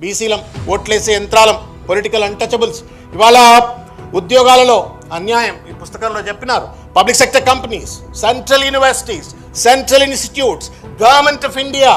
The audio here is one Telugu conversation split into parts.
బీసీలం ఓట్లేసే యంత్రాలం పొలిటికల్ అన్టచబుల్స్ ఇవాళ ఉద్యోగాలలో అన్యాయం. ఈ పుస్తకంలో చెప్పినారు. Public sector companies central universities central institutes government of India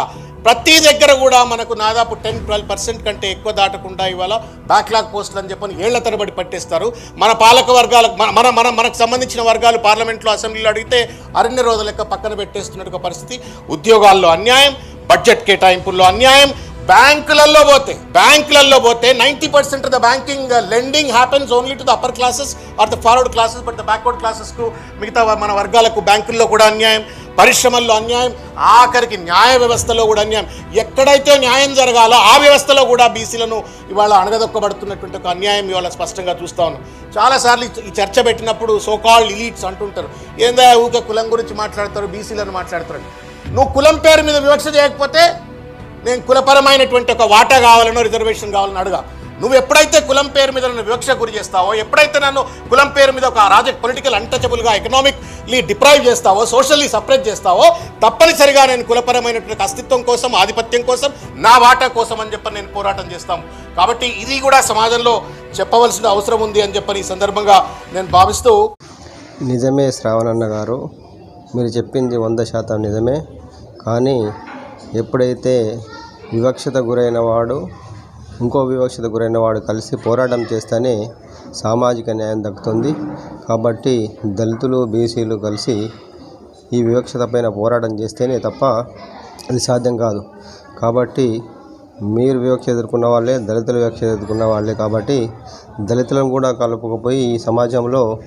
ప్రతి దగ్గర కూడా మనకు దాదాపు టెన్ ట్వెల్వ్ పర్సెంట్ కంటే ఎక్కువ దాటకుండా ఇవాళ బ్యాక్లాగ్ పోస్టులు అని చెప్పని ఏళ్ళ తరబడి పట్టేస్తారు. మన పాలక వర్గాలకు మన మన మన మనకు సంబంధించిన వర్గాలు పార్లమెంట్లో అసెంబ్లీలో అడిగితే అరణ్య రోజుల లెక్క పక్కన పెట్టేస్తున్నట్టు పరిస్థితి. ఉద్యోగాల్లో అన్యాయం బడ్జెట్ కేటాయింపుల్లో అన్యాయం బ్యాంకులలో పోతే బ్యాంకులలో పోతే ninety percent of the banking lending happens only to the upper classes or the forward classes but the backward క్లాసెస్కు మిగతా మన వర్గాలకు బ్యాంకుల్లో కూడా అన్యాయం పరిశ్రమల్లో అన్యాయం ఆఖరికి న్యాయ వ్యవస్థలో కూడా అన్యాయం. ఎక్కడైతే న్యాయం జరగాలో ఆ వ్యవస్థలో కూడా బీసీలను ఇవాళ అణగదొక్కబడుతున్నటువంటి ఒక అన్యాయం ఇవాళ స్పష్టంగా చూస్తా ఉన్నాం. చాలాసార్లు ఈ- చర్చ పెట్టినప్పుడు సోకాల్డ్ ఇలీట్స్ అంటుంటారు. ఏందా ఊకే కులం గురించి మాట్లాడతారు బీసీలను మాట్లాడతారు. నువ్వు కులం పేరు మీద వివక్ష చేయకపోతే నేను కులపరమైనటువంటి ఒక వాటా కావాలనో రిజర్వేషన్ కావాలని అడగా. నువ్వు ఎప్పుడైతే కులం పేరు మీద నన్ను వివక్ష గురి చేస్తావో ఎప్పుడైతే నన్ను కులం పేరు మీద ఒక రాజ పొలిటికల్ అన్టచబుల్గా ఎకనామిక్లీ డిప్రైవ్ చేస్తావో సోషల్లీ సపరేట్ చేస్తావో తప్పనిసరిగా నేను కులపరమైనటువంటి అస్తిత్వం కోసం ఆధిపత్యం కోసం నా వాటా కోసం అని చెప్పని నేను పోరాటం చేస్తాం. కాబట్టి ఇది కూడా సమాజంలో చెప్పవలసిన అవసరం ఉంది అని చెప్పని ఈ సందర్భంగా నేను భావిస్తూ నిజమే శ్రావణన్న గారు. మీరు చెప్పింది వంద శాతం నిజమే. కానీ ఎప్పుడైతే వివక్షత గురైన వాడు ఇంకో వివక్షత గురైన వాడు కలిసి పోరాటం చేస్తేనే సామాజిక న్యాయం దక్కుతుంది. కాబట్టి దళితులు బీసీలు కలిసి ఈ వివక్షత పైన పోరాటం చేస్తేనే తప్ప అది సాధ్యం కాదు. కాబట్టి మీరు వివక్ష ఎదుర్కొన్న వాళ్ళే దళితుల వివక్ష ఎదుర్కొన్న వాళ్ళే. కాబట్టి దళితులను కూడా కలుపుకుపోయి ఈ సమాజంలో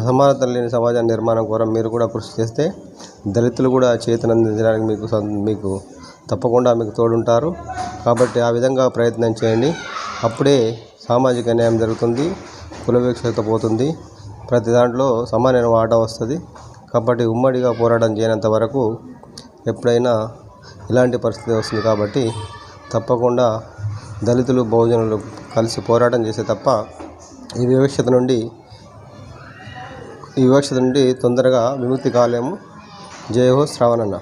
అసమానత లేని సమాజ నిర్మాణం కోసం మీరు కూడా కృషి చేస్తే దళితులు కూడా చేతనందించడానికి మీకు మీకు తప్పకుండా మీకు తోడుంటారు. కాబట్టి ఆ విధంగా ప్రయత్నం చేయండి. అప్పుడే సామాజిక న్యాయం జరుగుతుంది కులవివక్షత పోతుంది. ప్రతి దాంట్లో సమానమైన వాటా వస్తుంది. కాబట్టి ఉమ్మడిగా పోరాటం చేయనంత వరకు ఎప్పుడైనా ఇలాంటి పరిస్థితి వస్తుంది కాబట్టి తప్పకుండా దళితులు బహుజనులు కలిసి పోరాటం చేస్తే తప్ప ఈ వివక్షత నుండి ఈ వివక్షత నుండి తొందరగా విముక్తి కాలేము. జయహో శ్రావణన్న.